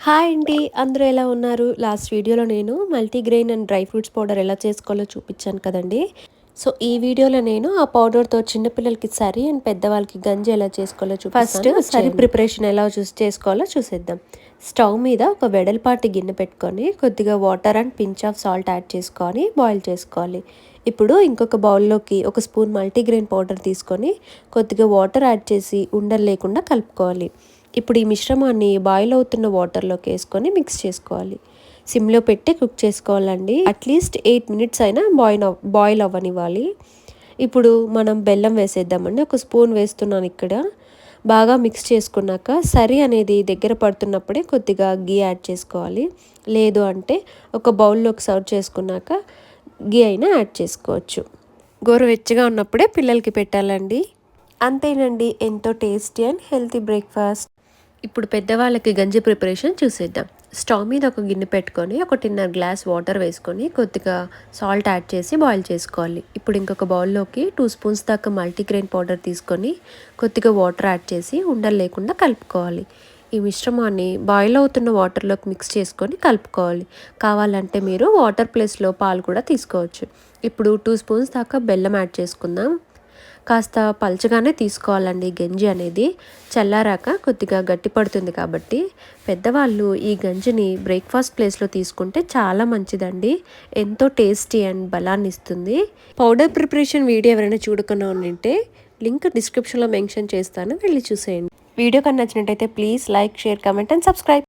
Hi అండి అందరూ ఎలా ఉన్నారు? లాస్ట్ వీడియోలో నేను multigrain and dry fruits powder ఎలా చేసుకోవాలో చూపించాను కదండి. సో ఈ వీడియోలో నేను ఆ పౌడర్తో చిన్నపిల్లలకి సరి అండ్ పెద్దవాళ్ళకి గంజి ఎలా చేసుకోవాలో చూ ఫస్ట్ సరి ప్రిపరేషన్ ఎలా చూసి చేసుకోవాలో చూసేద్దాం. స్టవ్ మీద ఒక వెడల్పాటి గిన్నె పెట్టుకొని కొద్దిగా water and pinch of salt add చేసుకొని బాయిల్ చేసుకోవాలి. ఇప్పుడు ఇంకొక బౌల్లోకి ఒక స్పూన్ మల్టీగ్రెయిన్ పౌడర్ తీసుకొని కొద్దిగా వాటర్ యాడ్ చేసి ఉండలు లేకుండా కలుపుకోవాలి. ఇప్పుడు ఈ మిశ్రమాన్ని బాయిల్ అవుతున్న వాటర్లోకి వేసుకొని మిక్స్ చేసుకోవాలి. సిమ్లో పెట్టి కుక్ చేసుకోవాలండి. అట్లీస్ట్ ఎయిట్ మినిట్స్ అయినా బాయిల్ బాయిల్ అవ్వనివ్వాలి. ఇప్పుడు మనం బెల్లం వేసేద్దామండి. ఒక స్పూన్ వేస్తున్నాను ఇక్కడ. బాగా మిక్స్ చేసుకున్నాక సరి అనేది దగ్గర పడుతున్నప్పుడే కొద్దిగా గీ యాడ్ చేసుకోవాలి. లేదు అంటే ఒక బౌల్లోకి సర్వ్ చేసుకున్నాక గీ అయినా యాడ్ చేసుకోవచ్చు. గోరువెచ్చగా ఉన్నప్పుడే పిల్లలకి పెట్టాలండి. అంతేనండి. ఎంతో టేస్టీ అండ్ హెల్తీ బ్రేక్ఫాస్ట్ ఇప్పుడు పెద్దవాళ్ళకి గంజి ప్రిపరేషన్ చూసేద్దాం. స్టవ్ మీద ఒక గిన్నె పెట్టుకొని ఒకటిన్నర గ్లాస్ వాటర్ వేసుకొని కొద్దిగా సాల్ట్ యాడ్ చేసి బాయిల్ చేసుకోవాలి. ఇప్పుడు ఇంకొక బౌల్లోకి టూ స్పూన్స్ దాకా మల్టీగ్రెయిన్ పౌడర్ తీసుకొని కొద్దిగా వాటర్ యాడ్ చేసి ఉండలు లేకుండా కలుపుకోవాలి. ఈ మిశ్రమాన్ని బాయిల్ అవుతున్న వాటర్లోకి మిక్స్ చేసుకొని కలుపుకోవాలి. కావాలంటే మీరు వాటర్ ప్లేస్లో పాలు కూడా తీసుకోవచ్చు. ఇప్పుడు టూ స్పూన్స్ దాకా బెల్లం యాడ్ చేసుకుందాం. కాస్త పల్చగానే తీసుకోవాలండి గంజి అనేది. చల్లారాక కొద్దిగా గట్టి పడుతుంది కాబట్టి పెద్దవాళ్ళు ఈ గంజిని బ్రేక్ఫాస్ట్ ప్లేస్లో తీసుకుంటే చాలా మంచిదండి. ఎంతో టేస్టీ అండ్ బలాన్ని ఇస్తుంది. పౌడర్ ప్రిపరేషన్ వీడియో ఎవరైనా చూడకుండా ఉంటే లింక్ డిస్క్రిప్షన్లో మెన్షన్ చేస్తాను. వెళ్ళి చూసేయండి. వీడియో కన్నా నచ్చినట్టయితే please like share comment and subscribe.